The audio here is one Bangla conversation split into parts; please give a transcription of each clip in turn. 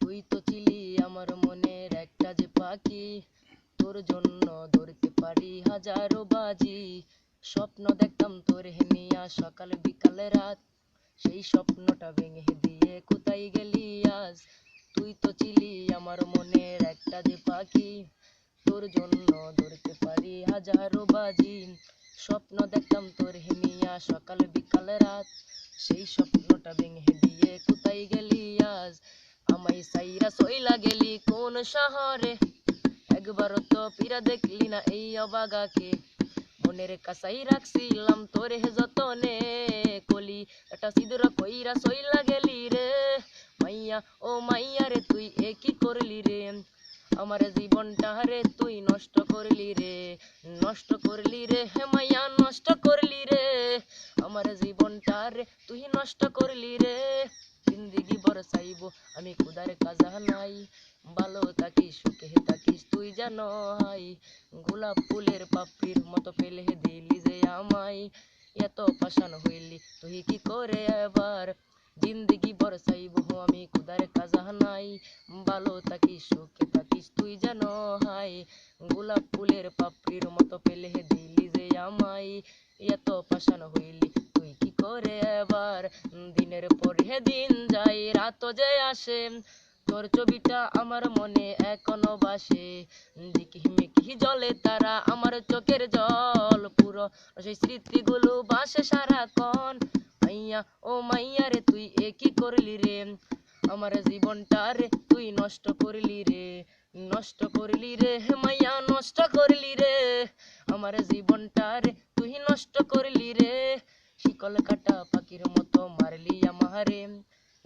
তুই তো ছিলি আমার মনের একটা যে পাখি। তোর জন্য ধরতে পারি হাজারো বাজি। স্বপ্ন দেখতাম তোর হেনিয়া সকাল, বিকাল, রাত। সেই স্বপ্নটা ভেঙে দিয়ে কোথায় গেলি আজ? তুই তো ছিলি আমার মনের একটা যে পাখি। তোর জন্য ধরতে পারি হাজারো বাজি। স্বপ্ন দেখতাম তোর হেনিয়া সকাল, বিকাল, রাত। সেই স্বপ্নটা ভেঙে দিয়ে কোথায় গেলি আজ? আমায় সাইরা সইলা গেলি কোন শহরে? একবারও তো পিরা দেখলি না এই অবাগাকে। মনের কাছাই রাখছিলাম তোরে যতনে। কলি এটা সিঁদুর কইরা সইলা গেলি রে। মাইয়া, ও মাইয়া রে, তুই এ কি করলি রে? আমার জীবনটা রে, তুই নষ্ট করলি রে। নষ্ট করলি রে, হে মাইয়া, নষ্ট করলি রে। আমার জীবনটা রে, তুই নষ্ট করলি রে। চাইব আমি খুদার কাজা নাই, ভালো থাকিস, সুখে থাকিস, তুই জানো হাই। গোলাপ ফুলের পাপড়ির মতো পেলে দিলি যে আমায়। এত পাশান হইলি, তুই কি করে এবার? জিন্দিগি বড় চাইব আমি খুদার কাজা নাই, ভালো থাকিস, সুখে থাকিস, তুই জানো হাই। গোলাপ ফুলের পাপড়ির মতো পেলে দিলি যে আমায়। এত পাশান হইলি, তুই কি করে এবার? দিনের পরে দিন রাত যে আসে, তোর ছবিটা আমার মনে এখনও বাসে। ঝিকিমিকি জলে তারা আমার চোখের জল, পুরো সেই স্মৃতিগুলো বাসে সারাক্ষণ। মাইয়া, ও মাইয়া রে, তুই এ কি করলি রে? আমার জীবনটা রে, তুই নষ্ট করলি রে, নষ্ট করলি রে মাইয়া, নষ্ট করলি রে। আমার জীবনটা রে, তুই নষ্ট করলি রে। শিকল কাটা পাখির মতো মারলি আমারে।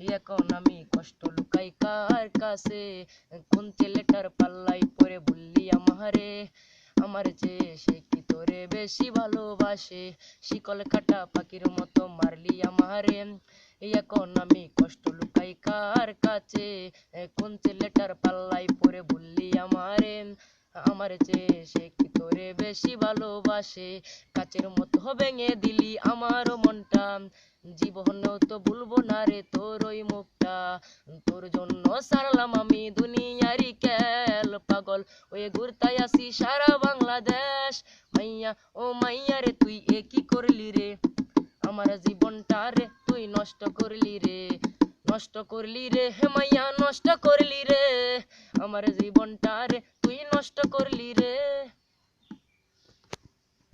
এখন আমি কষ্ট লুকাই কার কাছে। কোন ছেলেটার পাল্লাই পরে বললি আমারে? আমার যে সে কি তোরে বেশি ভালোবাসে? শিকল কাটা পাখির মতো মারলি আমারে। এখন আমি কষ্ট লুকাই কার কাছে। কোন ছেলেটার পাল্লাই পরে বললি আমারে? আমার চেয়ে সে কি তোরে বেশি ভালোবাসে? কাচের মতো ভেঙে দিলি আমার মনটা। জীবনেও তো ভুলবো না রে তোর ওই মুখটা তোর জন্য সারলাম আমি দুনিয়ারি খেল পাগল। ওই ঘুরতাই আসি সারা বাংলাদেশ। মাইয়া, ও মাইয়া রে, তুই এ কি করলি রে? আমার জীবনটা রে, তুই নষ্ট করলি রে। নষ্ট করলি রে, হে মাইয়া, নষ্ট করলি রে। আমার জীবনটা রে, তুই নষ্ট করলি রে।